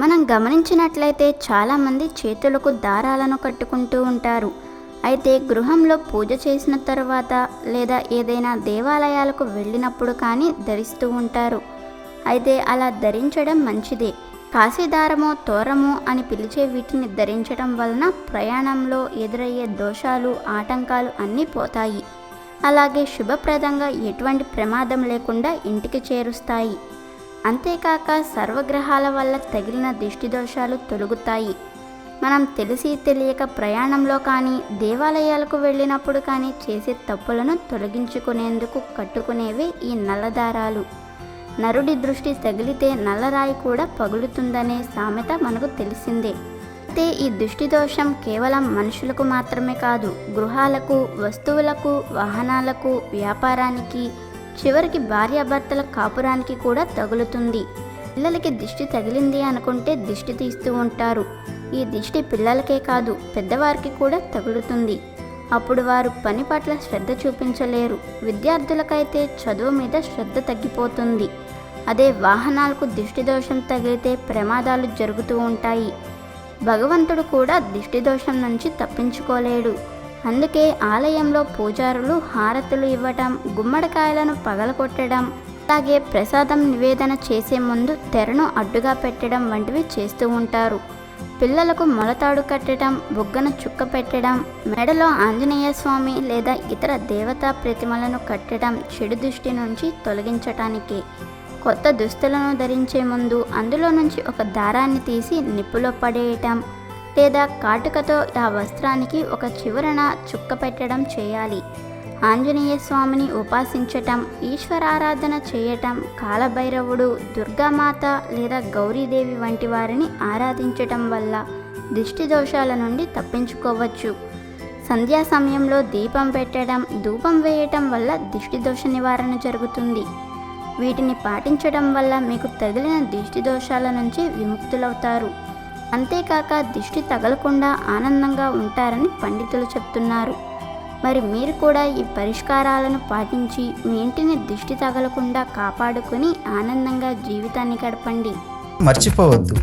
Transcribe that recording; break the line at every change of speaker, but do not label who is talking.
మనం గమనించినట్లయితే చాలామంది చేతులకు దారాలను కట్టుకుంటూ ఉంటారు. అయితే గృహంలో పూజ చేసిన తర్వాత లేదా ఏదైనా దేవాలయాలకు వెళ్ళినప్పుడు కానీ ధరిస్తూ ఉంటారు. అయితే అలా ధరించడం మంచిదే. కాశీదారమో తోరము అని పిలిచే వీటిని ధరించడం వలన ప్రయాణంలో ఎదురయ్యే దోషాలు ఆటంకాలు అన్నీ పోతాయి. అలాగే శుభప్రదంగా ఎటువంటి ప్రమాదం లేకుండా ఇంటికి చేరుస్తాయి. అంతేకాక సర్వగ్రహాల వల్ల తగిలిన దిష్టి దోషాలు తొలగుతాయి. మనం తెలిసి తెలియక ప్రయాణంలో కానీ దేవాలయాలకు వెళ్ళినప్పుడు కానీ చేసే తప్పులను తొలగించుకునేందుకు కట్టుకునేవి ఈ నల్లదారాలు. నరుడి దృష్టి తగిలితే నల్లరాయి కూడా పగులుతుందనే సామెత మనకు తెలిసిందే. అయితే ఈ దృష్టి దోషం కేవలం మనుషులకు మాత్రమే కాదు గృహాలకు వస్తువులకు వాహనాలకు వ్యాపారానికి చివరికి భార్యాభర్తల కాపురానికి కూడా తగులుతుంది. పిల్లలకి దిష్టి తగిలింది అనుకుంటే దిష్టి తీస్తూ ఉంటారు. ఈ దిష్టి పిల్లలకే కాదు పెద్దవారికి కూడా తగులుతుంది. అప్పుడు వారు పని పట్ల శ్రద్ధ చూపించలేరు. విద్యార్థులకైతే చదువు మీద శ్రద్ధ తగ్గిపోతుంది. అదే వాహనాలకు దిష్టి దోషం తగిలితే ప్రమాదాలు జరుగుతూ ఉంటాయి. భగవంతుడు కూడా దిష్టి దోషం నుంచి తప్పించుకోలేడు. అందుకే ఆలయంలో పూజారులు హారతులు ఇవ్వటం గుమ్మడికాయలను పగలగొట్టడం అలాగే ప్రసాదం నివేదన చేసే ముందు తెరను అడ్డుగా పెట్టడం వంటివి చేస్తూ ఉంటారు. పిల్లలకు మొలతాడు కట్టడం బుగ్గన చుక్క పెట్టడం మెడలో ఆంజనేయ స్వామి లేదా ఇతర దేవతా ప్రతిమలను కట్టడం చెడు దృష్టి నుంచి తొలగించటానికి. కొత్త దుస్తులను ధరించే ముందు అందులో నుంచి ఒక దారాన్ని తీసి నిప్పులో పడేయటం లేదా కాటుకతో ఆ వస్త్రానికి ఒక చివరన చుక్క పెట్టడం చేయాలి. ఆంజనేయ స్వామిని ఉపాసించటం ఈశ్వరారాధన చేయటం కాలభైరవుడు దుర్గామాత లేదా గౌరీదేవి వంటి వారిని ఆరాధించటం వల్ల దిష్టి దోషాల నుండి తప్పించుకోవచ్చు. సంధ్యా సమయంలో దీపం పెట్టడం ధూపం వేయటం వల్ల దిష్టి దోష నివారణ జరుగుతుంది. వీటిని పాటించడం వల్ల మీకు తగిలిన దిష్టి దోషాల నుంచి విముక్తులవుతారు. అంతేకాక దిష్టి తగలకుండా ఆనందంగా ఉంటారని పండితులు చెప్తున్నారు. మరి మీరు కూడా ఈ పరిష్కారాలను పాటించి మీ ఇంటిని దిష్టి తగలకుండా కాపాడుకొని ఆనందంగా జీవితాన్ని గడపండి.
మర్చిపోవద్దు.